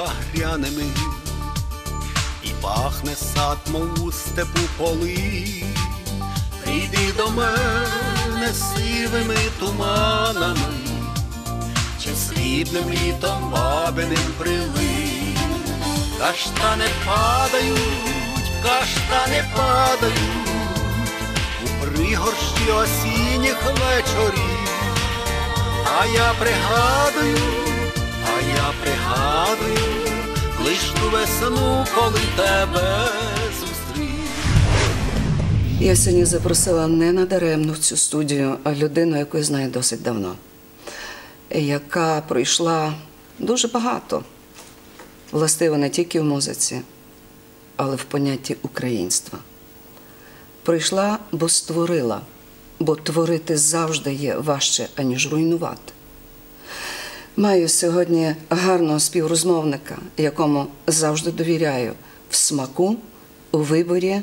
багряними, і пахне сад, мов у степу поли. Прийди до мене сивими туманами, чи срібним літом бабиним прилив. Каштани падають, каштани падають у пригорщі осінніх вечорів. А я пригадую, я пригадую, лиш ту весну, коли тебе зустрів. Я сьогодні запросила не надаремно в цю студію, а людину, яку я знаю досить давно, яка пройшла дуже багато, властиво не тільки в музиці, але в понятті українства. Прийшла, бо створила, бо творити завжди є важче, аніж руйнувати. Маю сьогодні гарного співрозмовника, якому завжди довіряю в смаку, у виборі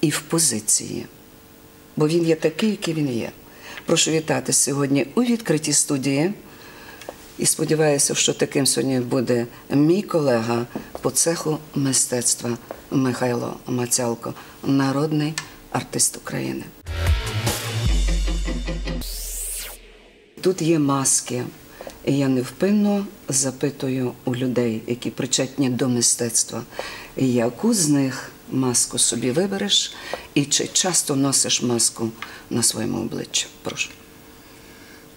і в позиції. Бо він є такий, який він є. Прошу вітати сьогодні у відкритій студії. І сподіваюся, що таким сьогодні буде мій колега по цеху мистецтва Михайло Мацялко, народний артист України. Тут є маски, і я невпинно запитую у людей, які причетні до мистецтва, яку з них маску собі вибереш і чи часто носиш маску на своєму обличчі? Прошу.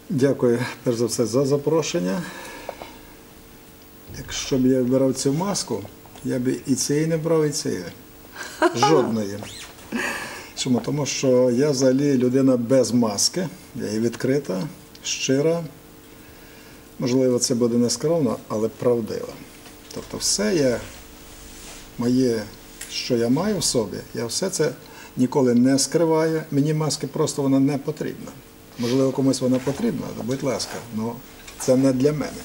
Дякую, перш за все, за запрошення. Якщо б я вибирав цю маску, я б і цієї не брав, і цієї. Жодної. Чому? Тому що я взагалі людина без маски, я є відкрита, щира. Можливо, це буде нескромно, але правдива. Тобто, все я, моє, що я маю в собі, я все це ніколи не скриваю. Мені маски просто вона не потрібна. Можливо, комусь вона потрібна, будь ласка, але це не для мене.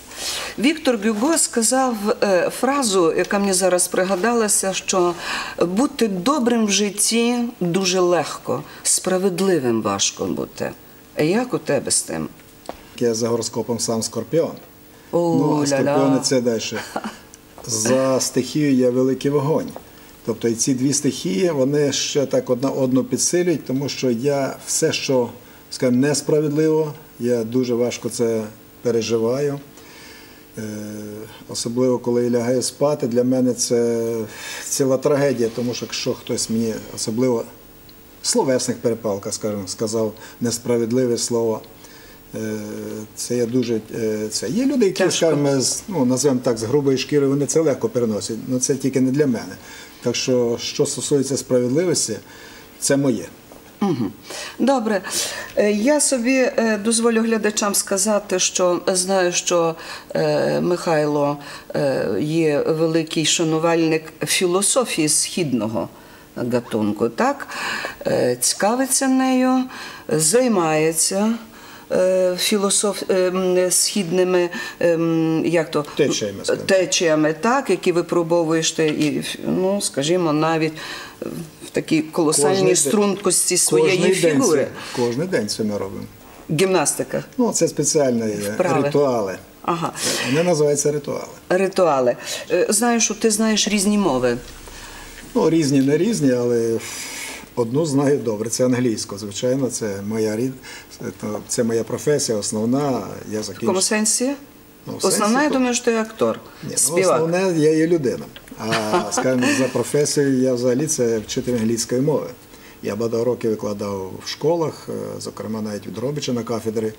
Віктор Гюго сказав е, фразу, яка мені зараз пригадалася, що бути добрим в житті дуже легко, справедливим важко бути. Як у тебе з тим? Я за гороскопом сам скорпіон. О, ну, а скорпіони це далі. За стихією є великий вогонь. Тобто і ці дві стихії вони ще так одна одну підсилюють, тому що я все, що скажімо, несправедливо, я дуже важко це переживаю. Е, Особливо, коли я лягаю спати, для мене це ціла трагедія, тому що якщо хтось мені, особливо в словесних перепалках, скажімо, сказав несправедливе слово, це я дуже е, це. Є люди, які, скажімо, з, ну, називаємо так, з грубої шкіри, вони це легко переносять, але це тільки не для мене. Так що, що стосується справедливості, це моє. Добре. Е, Я собі е, дозволю глядачам сказати, що знаю, що е, Михайло е, є великий шанувальник філософії східного гатунку, так? Е, Цікавиться нею, займається. Е, Філософ е, східними е, як то Течіями, течіями, так, які випробовуєш ти, і ну, скажімо, навіть в такій колосальній Кожний стрункості своєї Кожний день фігури. це- Кожний день це ми робимо. Гімнастика. Ну, це спеціальні Вправи. ритуали. Ага. Вони називаються ритуали. Ритуали. Знаю, що ти знаєш різні мови. Ну, різні, не різні, але одну знаю добре. Це англійська, звичайно, це моя рід, це, моя професія, основна. Я В якому сенсі? Ну, Основна, я думаю, що ти актор, Ні, ну, основне, я є людина. А скажімо, за професією я взагалі це вчитель англійської мови. Я багато років викладав в школах, е, зокрема навіть в Дробичі на кафедрі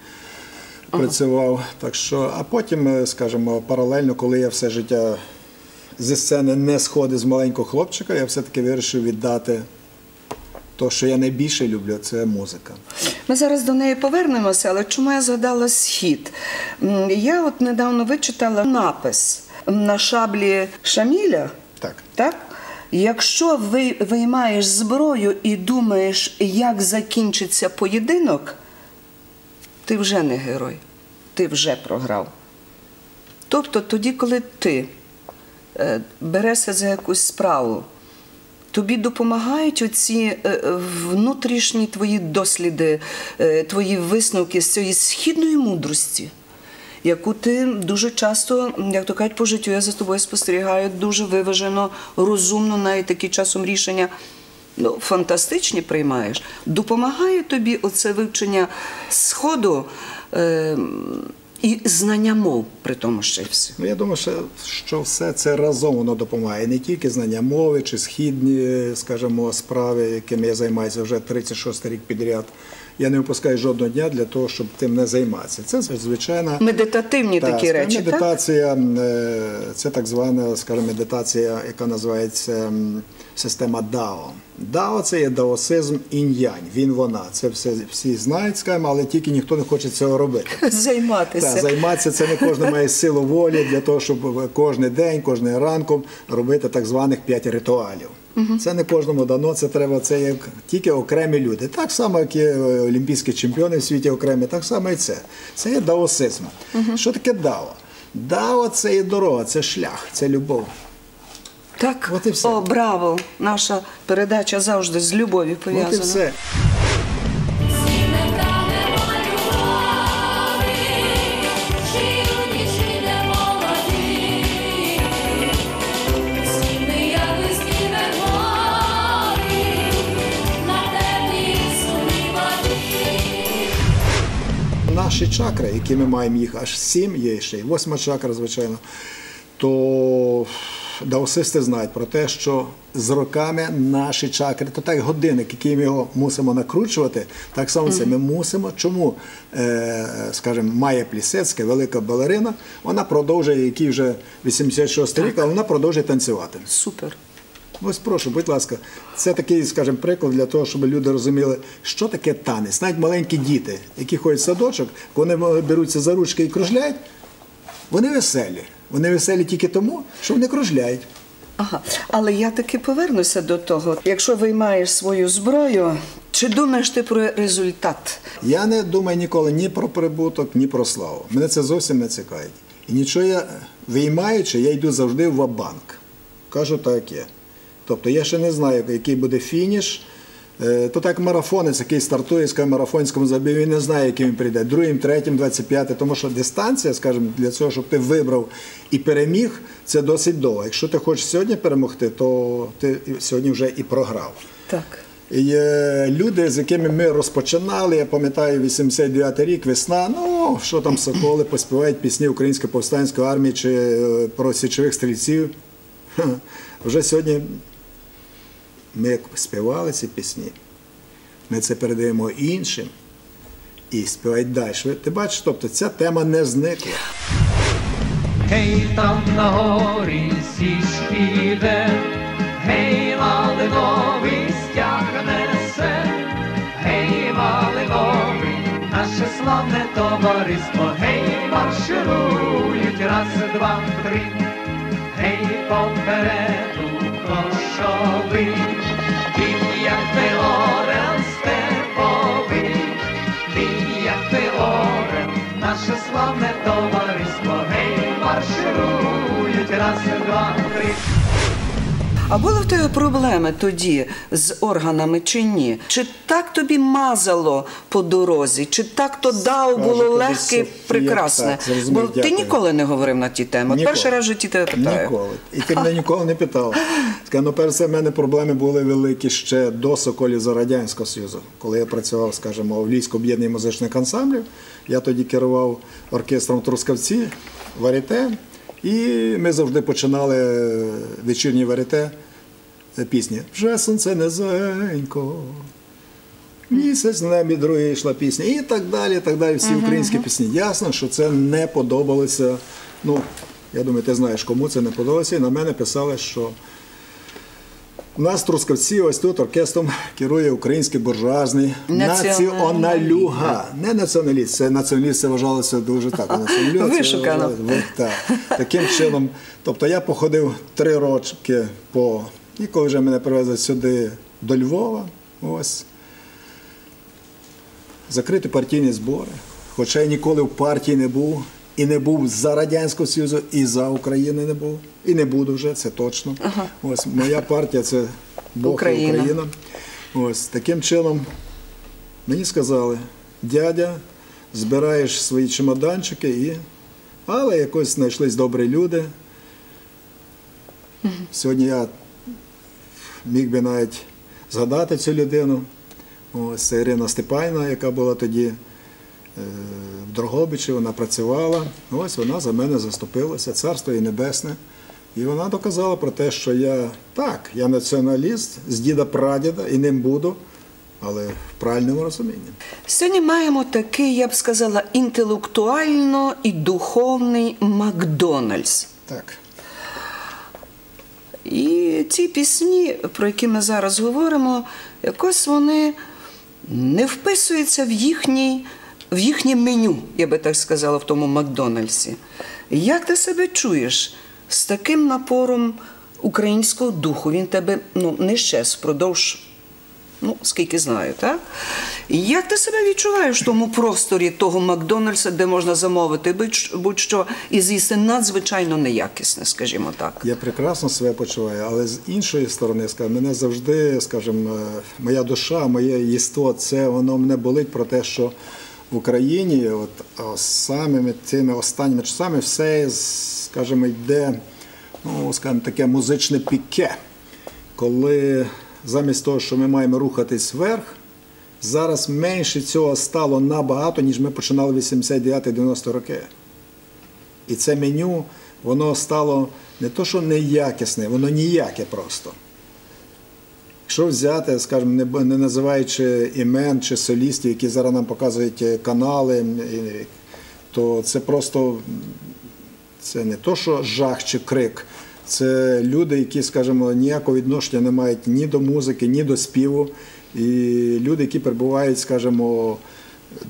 працював. Так що, а потім, е, скажімо, паралельно, коли я все життя зі сцени не сходив з маленького хлопчика, я все-таки вирішив віддати те, що я найбільше люблю, це музика. Ми зараз до неї повернемося, але чому я згадала схід? Я от недавно вичитала напис на шаблі Шаміля. Так. Так? Якщо ви виймаєш зброю і думаєш, як закінчиться поєдинок, ти вже не герой, ти вже програв. Тобто тоді, коли ти е, берешся за якусь справу, тобі допомагають оці е, внутрішні твої досліди, е, твої висновки з цієї східної мудрості. яку ти дуже часто, як то кажуть, по життю я за тобою спостерігаю, дуже виважено, розумно, навіть такі часом рішення. Ну, фантастичні приймаєш. Допомагає тобі оце вивчення сходу е, і знання мов, при тому ще все. Ну, я думаю, що, все це разом воно допомагає. Не тільки знання мови чи східні, скажімо, справи, якими я займаюся вже 36 рік підряд. Я не випускаю жодного дня для того, щоб тим не займатися. Це звичайна Медитативні Так, такі речі, медитація, е, це так звана, скажімо, медитація, яка називається система Дао. Дао це є даосизм інь-янь, він вона. Це все всі знають, скажімо, але тільки ніхто не хоче цього робити. Займатися. Так, займатися це не кожен має силу волі для того, щоб кожен день, кожен ранком робити так званих п'ять ритуалів. Це не кожному дано, це треба це як тільки окремі люди. Так само, як є е, олімпійські чемпіони в світі окремі, так само і це. Це є даосизм. Що таке дао? Дао це є дорога, це шлях, це любов. Так, От і все. о, браво! Наша передача завжди з любов'ю От і все. Наші чакри, які ми маємо їх аж сім, є ще й восьма чакра, звичайно, то даосисти знають про те, що з роками наші чакри, то так годинник, який ми його мусимо накручувати, так само це ми мусимо. Чому, е, скажімо, Майя Плісецька, велика балерина, вона продовжує, який вже 86 рік, але вона продовжує танцювати. Супер. Ось прошу, будь ласка, це такий, скажімо, приклад для того, щоб люди розуміли, що таке танець. Навіть маленькі діти, які ходять в садочок, вони беруться за ручки і кружляють, вони веселі. Вони веселі тільки тому, що вони кружляють. Ага. Але я таки повернуся до того. Якщо виймаєш свою зброю, чи думаєш ти про результат? Я не думаю ніколи ні про прибуток, ні про славу. Мене це зовсім не цікавить. І нічого я виймаючи, я йду завжди в банк Кажу так є. Тобто я ще не знаю, який буде фініш. Е, То так марафонець, який стартує з марафонському забігу, він не знає, яким він прийде. Другим, третім, 25, тому що дистанція, скажімо, для цього, щоб ти вибрав і переміг, це досить довго. Якщо ти хочеш сьогодні перемогти, то ти сьогодні вже і програв. Так. І е, люди, з якими ми розпочинали, я пам'ятаю, 89-й рік, весна, ну що там соколи поспівають пісні Української повстанської армії чи е, про січових стрільців. Вже сьогодні ми співали ці пісні, ми це передаємо іншим і співають далі. Ти бачиш, тобто ця тема не зникла. Гей, там на горі січ піде, гей, малиновий стяг несе, гей, малиновий, наше славне товариство, гей, марширують, раз, два, три, гей, попереду кошовий, як ти орел як ти орел, наше славне товариство, гей, марширують, раз, два, три. А були в тебе проблеми тоді з органами чи ні? Чи так тобі мазало по дорозі, чи так то дав було легке, прекрасне? так, зрозумів, Бо ти дякую. ніколи не говорив на ті теми. Ніколи. Перший раз в житті тебе питаю. Ніколи. І ти мене ніколи не питав. Ну, перш за в мене проблеми були великі ще до Соколів за Радянського Союзу. Коли я працював, скажімо, в Львівському об'єднанні музичних ансамблів, я тоді керував оркестром Трускавці, варіте, і ми завжди починали вечірнє варіте е, пісні. Вже сонце низенько. Місяць на небі, другий йшла пісня, і так далі, і так далі. Всі українські пісні. Ясно, що це не подобалося. Ну, я думаю, ти знаєш, кому це не подобалося. І на мене писали, що у нас в Трускавці ось тут оркестром керує український буржуазний націоналюга. Не націоналіст, це націоналіст це вважалося дуже так. націоналюга Вишукано. так. Таким чином, тобто я походив три роки по. І коли вже мене привезли сюди до Львова, ось закрити партійні збори. Хоча я ніколи в партії не був, і не був за Радянського Союзу, і за Україну не був, і не буду вже, це точно. Ось моя партія це Бог Україна. і Україна. Ось таким чином мені сказали, дядя, збираєш свої чемоданчики і Але якось знайшлись добрі люди. Сьогодні я міг би навіть згадати цю людину. Ось це Ірина Степанівна, яка була тоді в Дрогобичі, вона працювала. Ось вона за мене заступилася, царство їй небесне. І вона доказала про те, що я так, я націоналіст з діда прадіда і ним буду, але в правильному розумінні. Сьогодні маємо такий, я б сказала, інтелектуально і духовний Макдональдс. Так. І ці пісні, про які ми зараз говоримо, якось вони не вписуються в їхній, в їхнє меню, я би так сказала, в тому Макдональдсі. Як ти себе чуєш з таким напором українського духу? Він тебе ну, не щез впродовж, ну, скільки знаю, так? Як ти себе відчуваєш в тому просторі того Макдональдса, де можна замовити будь- будь-що і з'їсти надзвичайно неякісне, скажімо так? Я прекрасно себе почуваю, але з іншої сторони, скажімо, мене завжди, скажімо, е, моя душа, моє єство, це воно мене болить про те, що в Україні, от самими цими останніми часами, все, скажімо, йде, ну, скажімо, таке музичне піке, коли замість того, що ми маємо рухатись вверх, зараз менше цього стало набагато, ніж ми починали 89-90 роки. І це меню, воно стало не то, що неякісне, воно ніяке просто. Якщо взяти, скажімо, не, не називаючи імен чи солістів, які зараз нам показують е, канали, то це просто це не то, що жах чи крик. Це люди, які, скажімо, ніякого відношення не мають ні до музики, ні до співу. І люди, які перебувають, скажімо,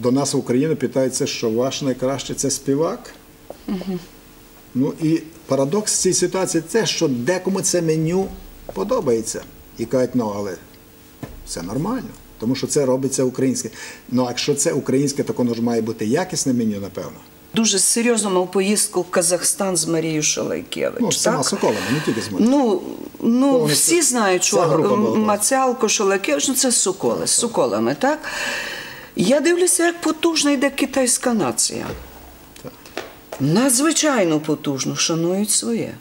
до нас в Україну, питаються, що ваш найкращий це співак. Ну і парадокс цієї ситуації те, що декому це меню подобається. І кажуть, ну але це нормально, тому що це робиться українське. Ну а якщо це українське, так воно ж має бути якісне меню, напевно. Дуже серйозно мав поїздку в Казахстан з Марією Шалайкевич. Ну, сама так? Соколова, не тільки з Марією. Ну, ну вони всі це- знають, що так. Мацялко, Шалакевич, ну це соколи, з соколами, так? Я дивлюся, як потужна йде китайська нація. Надзвичайно потужно шанують своє.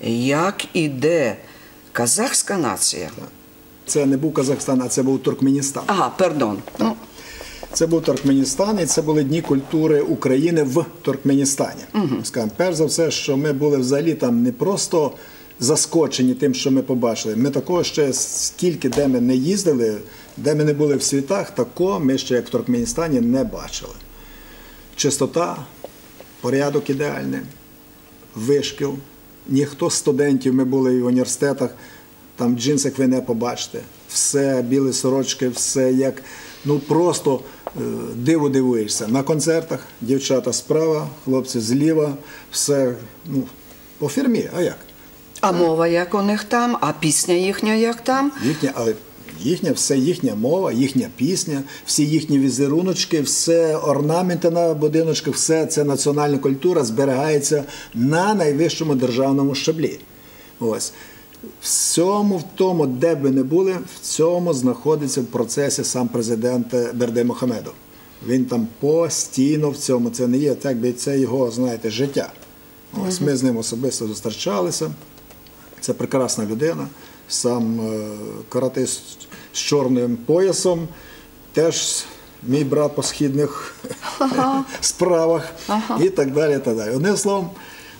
Як іде казахська нація? Це не був Казахстан, а це був Туркменістан. Ага, пардон. Ну, Це був Туркменістан, і це були дні культури України в Туркменістані. Скажемо, перш за все, що ми були взагалі там не просто заскочені тим, що ми побачили. Ми такого ще скільки, де ми не їздили, де ми не були в світах, такого ми ще як в Туркменістані не бачили. Чистота, порядок ідеальний, вишкіл. Ніхто з студентів, ми були в університетах, там в джинсах ви не побачите. Все, білі сорочки, все як ну просто е, диво дивуєшся. На концертах дівчата справа, хлопці зліва, все ну, по фірмі, а як? а мова як у них там, а пісня їхня як там? Їхня, але їхня, все їхня мова, їхня пісня, всі їхні візеруночки, все орнаменти на будиночках, все це національна культура зберігається на найвищому державному щаблі. Ось. Всьому в тому, де б ви не були, в цьому знаходиться в процесі сам президент Берде Мохамедов. Він там постійно в цьому. Це не є так би це його, знаєте, життя. Ось ми з ним особисто зустрічалися. Це прекрасна людина, сам е, каратист з чорним поясом, теж мій брат по східних справах і так далі. так далі. Одним словом,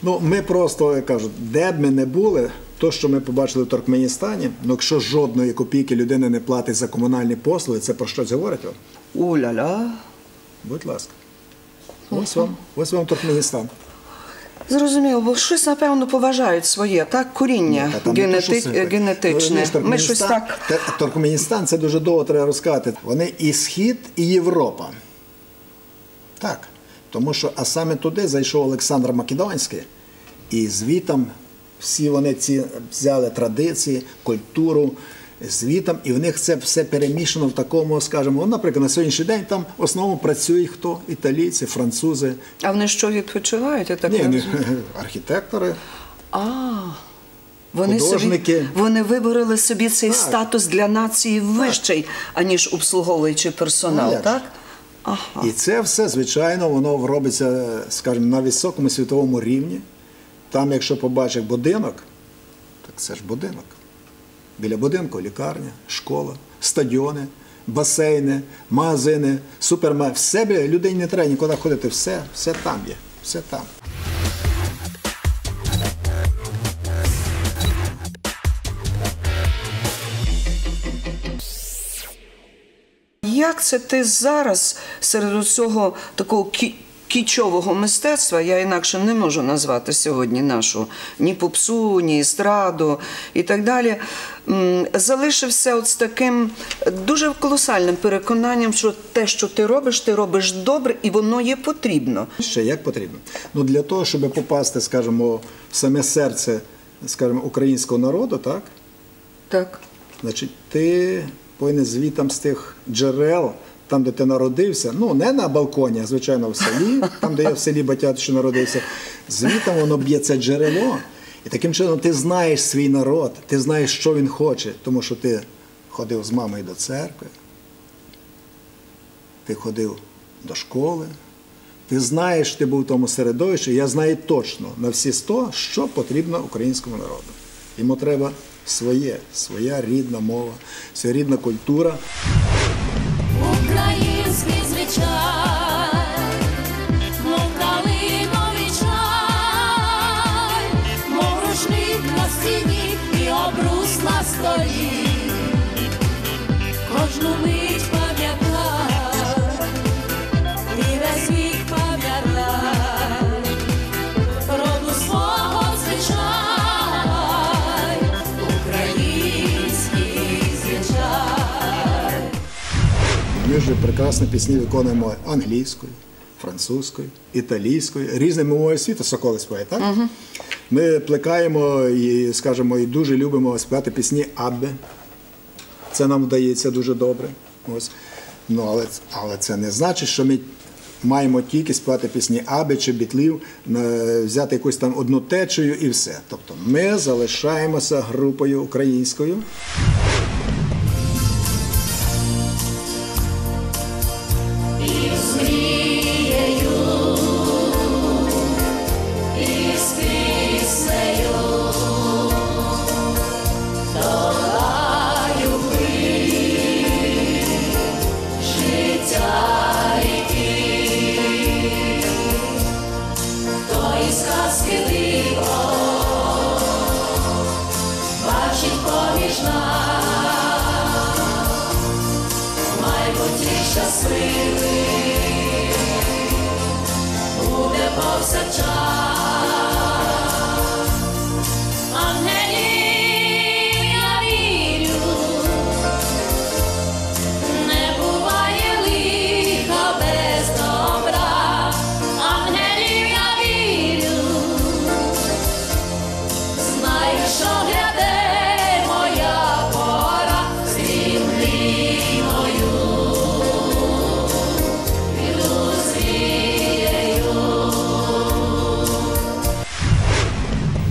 ну, ми просто, я кажу, де б ми не були, то, що ми побачили в Туркменістані, ну, якщо жодної копійки людина не платить за комунальні послуги, це про щось говорить вам? Уля-ля. Будь ласка. Ось вам, ось вам Туркменістан. Зрозуміло, бо щось, напевно, поважають своє, так? Коріння Та генети- то, що це- генетичне. Ну, Ми щось так. Туркменістан це дуже довго треба розказати. Вони і Схід, і Європа. Так. Тому що, а саме туди зайшов Олександр Македонський, і звітом всі вони ці взяли традиції, культуру, звітом, і в них це все перемішано в такому, скажімо, ну, наприклад, на сьогоднішній день там в основному працюють хто? Італійці, французи, А вони що відпочивають? Я так ні, розумію. архітектори. А, вони, собі, вони вибороли собі цей Так. статус для нації вищий, аніж обслуговуючий персонал, Ну, так? Ага. І це все, звичайно, воно робиться, скажімо, на високому світовому рівні. Там, якщо побачиш будинок, так це ж будинок. Біля будинку лікарня, школа, стадіони, басейни, магазини, супермаркет. Все біля людей не треба нікуди ходити. Все, все там є. Все там. Як це ти зараз серед усього такого кічового мистецтва, я інакше не можу назвати сьогодні нашу ні попсу, ні естраду і так далі, залишився от з таким дуже колосальним переконанням, що те, що ти робиш, ти робиш добре і воно є потрібно. Ще як потрібно. Ну для того, щоб попасти, скажімо, в саме серце, скажімо, українського народу, так, Так. значить, ти повинен звітам з тих джерел, там, де ти народився, ну не на балконі, а звичайно в селі, там, де я в селі батят, що народився, звітом воно б'є це джерело. І таким чином ти знаєш свій народ, ти знаєш, що він хоче, тому що ти ходив з мамою до церкви, ти ходив до школи, ти знаєш, ти був в тому середовищі, я знаю точно на всі сто, що потрібно українському народу. Йому треба своє, своя рідна мова, своя рідна культура. Український звичай, мов калиновий чай, на стіні обрус на столі. Кожну мить пам'ятай, і весь вік пам'ятай, роду свого звичай, український звичай. Ми ж прекрасні пісні виконуємо англійською, французькою, італійською, різними мовами світу Соколи співає, так? Ми плекаємо і, скажімо, і дуже любимо співати пісні Абби. Це нам вдається дуже добре. Ось. Ну, але, але це не значить, що ми маємо тільки співати пісні Аби чи бітлів, взяти якусь там одну течію і все. Тобто ми залишаємося групою українською.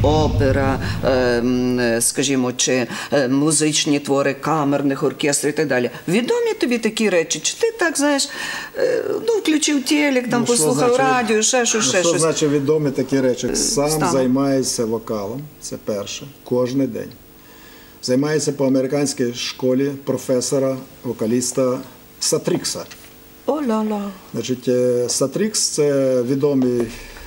Опера, е, м, е, скажімо, чи е, музичні твори камерних оркестрів і так далі. Відомі тобі такі речі? Чи ти так знаєш, е, ну, включив телек, там Ну, що послухав значить- радіо, ще щось, ну, ще що щось. значить відомі такі речі? Сам Станом. займаюся вокалом, це перше, кожен день. Займаюся по американській школі професора, вокаліста Сатрікса. О-ля-ля. Значить, е, Сатрікс це відомий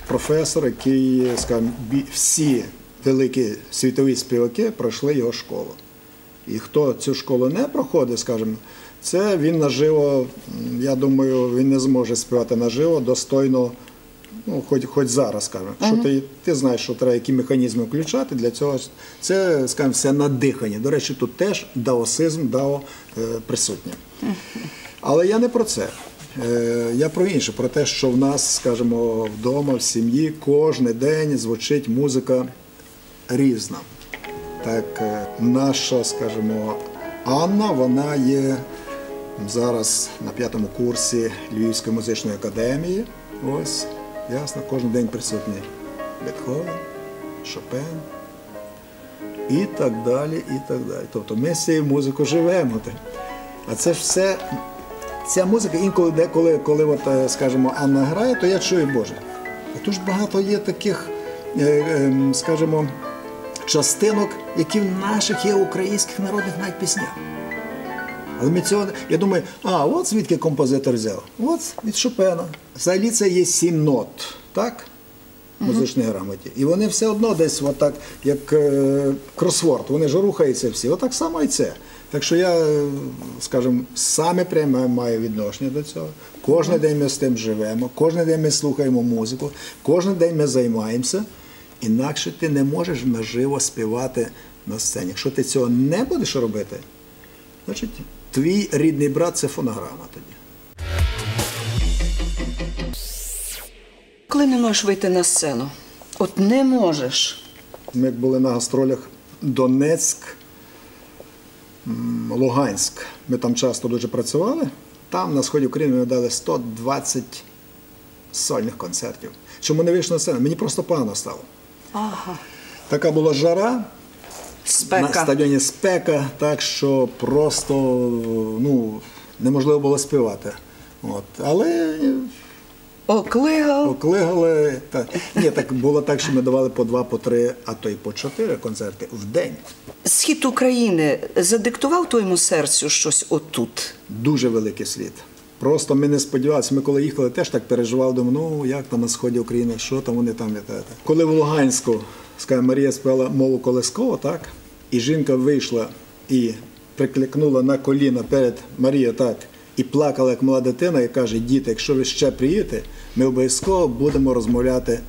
професор, який, скажімо, всі великі світові співаки пройшли його школу. І хто цю школу не проходить, скажімо, це він наживо, я думаю, він не зможе співати наживо достойно, ну, хоч, хоч зараз, скажімо. Що ти, ти знаєш, що треба які механізми включати для цього. Це, скажімо, все надихання. До речі, тут теж даосизм, дао е, присутнє. Але я не про це. Е, Я про інше, про те, що в нас, скажімо, вдома, в сім'ї кожен день звучить музика різна. Так, е, наша, скажімо, Анна, вона є зараз на п'ятому курсі Львівської музичної академії. Ось, ясно, кожен день присутній Бетховен, Шопен і так далі, і так далі. Тобто ми з цією музикою живемо. А це ж все ця музика інколи деколи, коли от, е, скажімо, Анна грає, то я чую, Боже. А тут багато є таких, е, е, скажімо, частинок, які в наших є українських народних навіть піснях. Але ми цього, я думаю, а от звідки композитор взяв? От від Шопена. Взагалі це є сім нот, так? Музичній грамоті. І вони все одно десь отак, як е, кросворд, вони ж рухаються всі. Отак само і це. Так що я, е, скажімо, саме пряме маю відношення до цього. Кожен день ми з тим живемо, кожен день ми слухаємо музику, кожен день ми займаємося. Інакше ти не можеш наживо співати на сцені. Якщо ти цього не будеш робити, значить твій рідний брат це фонограма тоді. Коли не можеш вийти на сцену, от не можеш. Ми були на гастролях Донецьк, Луганськ. Ми там часто дуже працювали. Там на сході України ми дали 120 сольних концертів. Чому не вийшов на сцену? Мені просто погано стало. Ага. Така була жара, на стадіоні спека, так що просто ну, неможливо було співати. От. Але Оклигав. Оклигали. Та, ні, так було так, що ми давали по два, по три, а то й по чотири концерти в день. Схід України задиктував твоєму серцю щось отут. Дуже великий слід. Просто ми не сподівалися. Ми коли їхали, теж так переживали, думали, ну як там на сході України, що там вони там літають. Коли в Луганську, скажімо, Марія спела мову колесково, так, і жінка вийшла і прикликнула на коліна перед Марією так, і плакала, як мала дитина, і каже: діти, якщо ви ще приїдете, ми обов'язково будемо розмовляти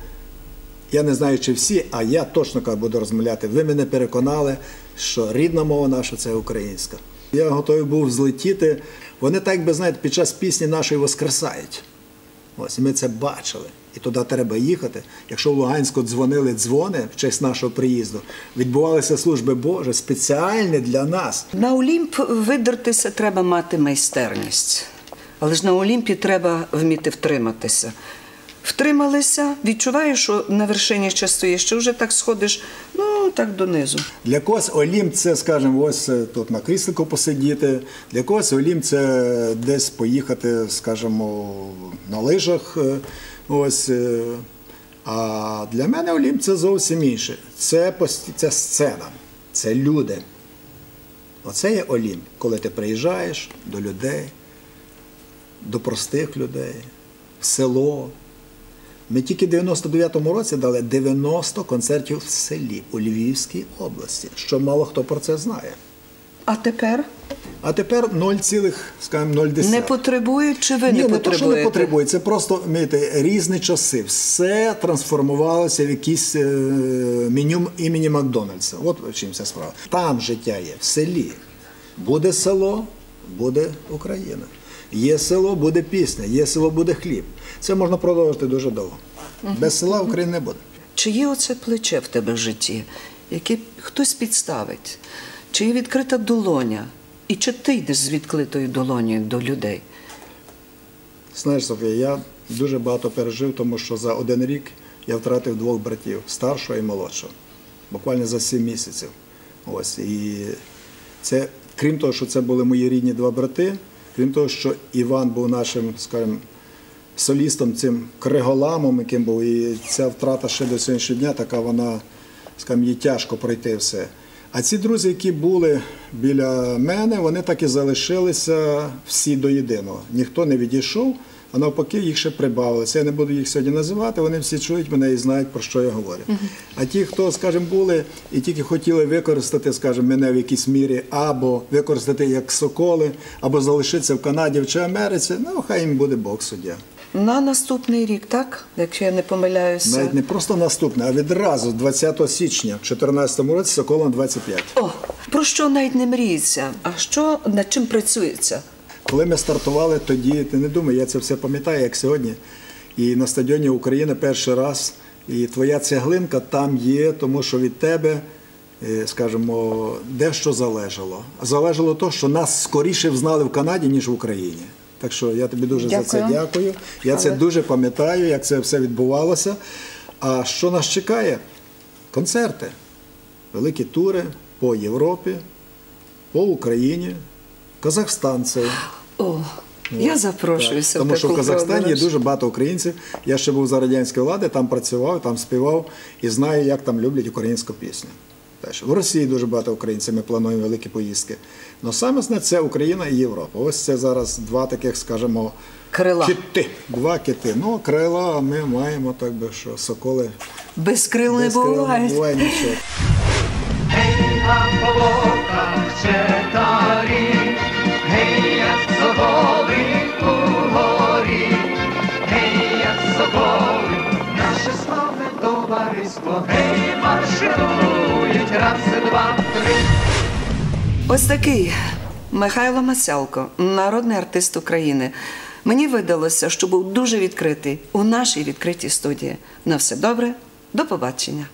я не знаю, чи всі, а я точно буду розмовляти. Ви мене переконали, що рідна мова наша це українська. Я готовий був злетіти. Вони так би знаєте, під час пісні нашої воскресають. Ось ми це бачили. І туди треба їхати. Якщо в Луганську дзвонили дзвони в честь нашого приїзду, відбувалися служби Божі спеціальні для нас. На Олімп видертися треба мати майстерність. Але ж на Олімпі треба вміти втриматися. Втрималися, відчуваєш, що на вершині ще стоїш, що вже так сходиш, ну так донизу. Для когось Олімп це, скажімо, ось е, тут на кріслику посидіти. Для когось Олімп це десь поїхати, скажімо, на лижах. е, Ось. е. А для мене Олімп це зовсім інше. Це, пості- це сцена, це люди. Оце є Олімп, коли ти приїжджаєш до людей, до простих людей, в село. Ми тільки в 99-му році дали 90 концертів в селі у Львівській області, що мало хто про це знає. А тепер А тепер 0, скажімо, 0,10. не потребують чи ви Ні, не не то, що не потребуєте? потребує, це просто знаєте, різні часи. Все трансформувалося в якісь е, меню імені Макдональдса. От чим ця справа. Там життя є, в селі. Буде село, буде Україна. Є село, буде пісня, є село, буде хліб. Це можна продовжити дуже довго. Без села України не буде. Чи є оце плече в тебе в житті, яке хтось підставить? Чи є відкрита долоня? І чи ти йдеш з відкритою долонею до людей? Знаєш, Софія, я дуже багато пережив, тому що за один рік я втратив двох братів старшого і молодшого. Буквально за сім місяців. Ось. І це, крім того, що це були мої рідні два брати, крім того, що Іван був нашим, скажімо, солістом, цим криголамом, яким був, і ця втрата ще до сьогоднішнього дня, така вона, скажімо, їй тяжко пройти все. А ці друзі, які були біля мене, вони так і залишилися всі до єдиного. Ніхто не відійшов, а навпаки, їх ще прибавилося. Я не буду їх сьогодні називати, вони всі чують мене і знають, про що я говорю. А ті, хто, скажімо, були і тільки хотіли використати, скажімо, мене в якійсь мірі, або використати як соколи, або залишитися в Канаді чи Америці, ну хай їм буде Бог суддя. На наступний рік, так? Якщо я не помиляюся. Навіть не просто наступне, а відразу 20 січня в 2014 році Соколом 25. О, про що навіть не мріється, а що над чим працюється? Коли ми стартували, тоді ти не думай, я це все пам'ятаю, як сьогодні. І на стадіоні України перший раз. І твоя цеглинка там є, тому що від тебе, е, скажімо, дещо залежало. Залежало то, що нас скоріше взнали в Канаді, ніж в Україні. Так що я тобі дуже за це Дякую. дякую. Я це дуже пам'ятаю, як це все відбувалося. А що нас чекає? Концерти, великі тури по Європі, по Україні, Казахстан це. О, Я запрошуюся Так, Тому що в Казахстані є дуже багато українців. Я ще був за радянської влади, там працював, там співав і знаю, як там люблять українську пісню. Теж. В Росії дуже багато українців, ми плануємо великі поїздки. Але саме основне це Україна і Європа. Ось це зараз два таких, скажімо, Крила. кити. Два кити. Ну, крила ми маємо, так би що соколи. Без крил не буває. не буває нічого. Гей, на полотах четарі, гей, як гей, марширують, раз, два, три. Ось такий Михайло Масялко, народний артист України. Мені видалося, що був дуже відкритий у нашій відкритій студії. На все добре, до побачення.